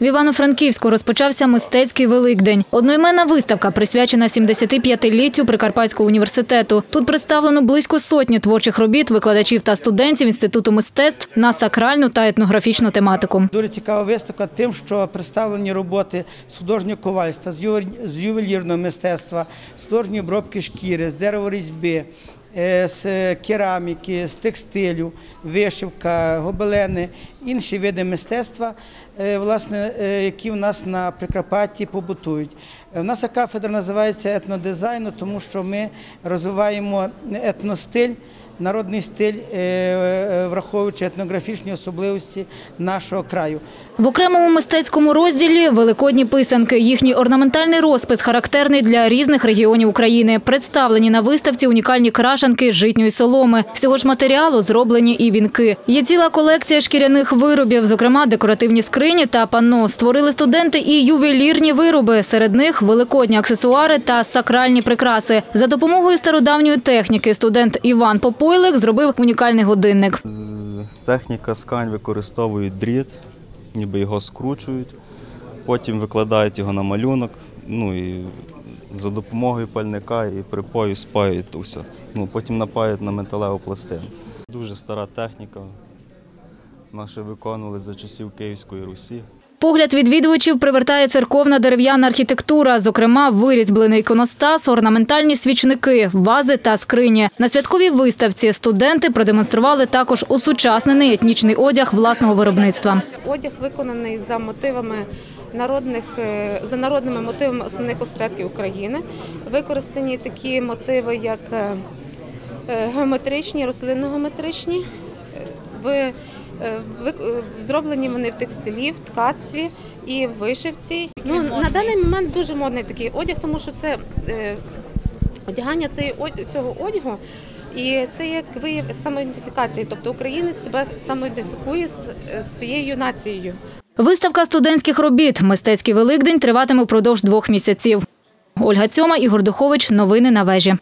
В Івано-Франківську розпочався мистецький Великдень. Одноіменна виставка присвячена 75-літтю Прикарпатського університету. Тут представлено близько сотні творчих робіт викладачів та студентів Інституту мистецтв на сакральну та етнографічну тематику. Дуже цікава виставка тим, що представлені роботи з художнього ковальства, з ювелірного мистецтва, з художньої обробки шкіри, з дереворізьби, з е, кераміки, з текстилю, вишивка, гобелени, інші види мистецтва, е, власне, е, які в нас на Прикарпатті побутують. У нас кафедра називається етнодизайну, тому що ми розвиваємо етностиль. Народний стиль, е, е, враховуючи етнографічні особливості нашого краю. В окремому мистецькому розділі великодні писанки. Їхній орнаментальний розпис характерний для різних регіонів України. Представлені на виставці унікальні крашанки житньої соломи. З цього ж матеріалу зроблені і вінки. Є ціла колекція шкіряних виробів, зокрема декоративні скрині та панно. Створили студенти і ювелірні вироби. Серед них великодні аксесуари та сакральні прикраси. За допомогою стародавньої техніки студент Іван Попойлик зробив унікальний годинник. Е, Техніка скань використовують дріт, ніби його скручують, потім викладають його на малюнок, ну і за допомогою пальника і припою спаюють то все. Ну, потім напають на металеву пластину. Дуже стара техніка. Наші виконували за часів Київської Русі. Погляд відвідувачів привертає церковна дерев'яна архітектура, зокрема вирізблений іконостас, орнаментальні свічники, вази та скрині. На святковій виставці студенти продемонстрували також усучаснений етнічний одяг власного виробництва. Одяг виконаний за мотивами народних е, за народними мотивами основних осередків України. Використані такі мотиви, як е, е, геометричні, рослинно-геометричні. В, е, е, зроблені вони в текстилі, в ткацтві і в вишивці. Ну, на даний момент дуже модний такий одяг, тому що це е, одягання цього одягу. І це як вияв самоідентифікації, тобто українець себе самоідентифікує з своєю нацією. Виставка студентських робіт «Мистецький Великдень» триватиме впродовж двох місяців. Ольга Цьома, Ігор Духович. Новини на вежі.